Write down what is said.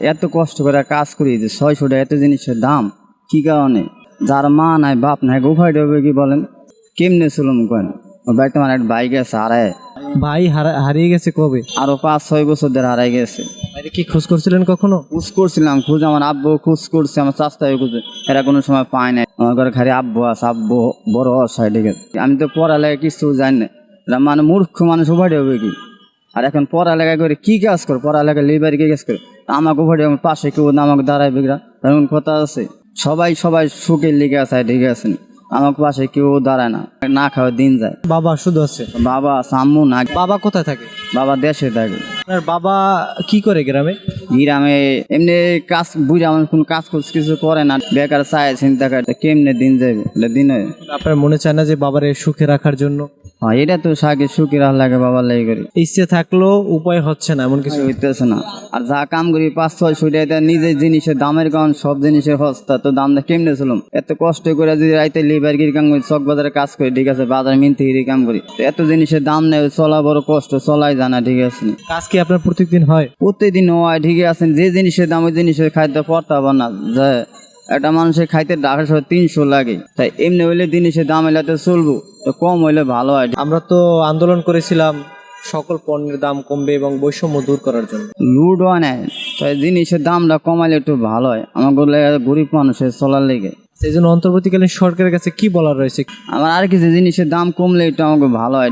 এত কষ্ট করে কাজ করি যে ছয়শো টাকা এত জিনিসের দাম কি কারণে? যার মা নাই বাপ নাই উভয় দেবে কি বলেন? কেমনে চলুন কেন বাড়িতে আমার একটা বাইক আছে হারায়। ভাই হারা- হারিয়ে গেছে কবে? আরও পাঁচ ছয় বছর ধরে হারাই গেছে। বাইরে কি খোঁজ করছিলেন কখনো? খুঁজ করছিলাম খুঁজ আমার আব্বু খুঁজ করছে আমার চাস্তা খুঁজে এরা কোনো সময় পায় নাই। আমার ঘরে খালি আব্বু আছে আব্বু বড় সাইডে গেছে আমি তো পড়ালেখা কিছু জানি না। মানে মূর্খ মানুষ উভাড়ে হবে কি? আর এখন পড়ালেখা করে কি কাজ করে? পড়ালেখা লেবার কি কাজ করে? আমাকে ভরে আমার পাশে কেউ না আমাকে দাঁড়ায় বেগরা এমন কথা আছে। সবাই সবাই সুখের লিগে আছে ঠিক আছে। আমাকে পাশে কেউ দাঁড়ায় না না খাওয়ার দিন যায়। বাবা শুধু আছে। বাবা সাম্মু না। বাবা কোথায় থাকে? বাবা দেশে থাকে। আপনার বাবা কি করে গ্রামে? গ্রামে এমনি কাজ বুঝে আমার কোনো কাজ কুজ কিছু করে না। বেকার চায় চিন্তা করে কেমনে দিন যাবে? দিন হয়। আপনার মনে চায় না যে বাবারে সুখে রাখার জন্য? হ্যাঁ এটা তো সাকে সুখী রাখ লাগে বাবার লাগে করি। ইচ্ছে থাকলেও উপায় হচ্ছে না এমন কিছু? হইতেছে না। আর যা কাম করি পাঁচ টাকা নিজের জিনিসের দামের কারণ সব জিনিসের সস্তা। তো দামটা কেমনে ছিলাম এত কষ্ট করে যদি রাইতে লিবার গিরি কাম করি চক বাজারে কাজ করি ঠিক আছে বাজার মিনতে গিরি কাম করি। তো এত জিনিসের দাম নেই চলা বড় কষ্ট চলাই জানা ঠিক আছে। কাজ কি আপনার প্রত্যেকদিন হয়? প্রতিদিন হয় ঠিকই আছেন। যে জিনিসের দাম ওই জিনিসের খাইতে পড়তে হবে না। যে একটা মানুষের খাইতে ঢাকা শহর তিনশো লাগে। তাই এমনি হইলে জিনিসের দাম এলে তো চলবো। তো কম হইলে ভালো হয়। আমরা তো আন্দোলন করেছিলাম সকল পণ্যের দাম কমবে এবং বৈষম্য দূর করার জন্য। লুড হয় না তাই জিনিসের দামটা কমাইলে একটু ভালো হয়। আমার বলে গরিব মানুষের চলার লেগে। সেই জন্য অন্তর্বর্তীকালীন সরকারের কাছে কি বলার রয়েছে? আমার আর কিছু জিনিসের দাম কমলে একটু আমাকে ভালো হয়।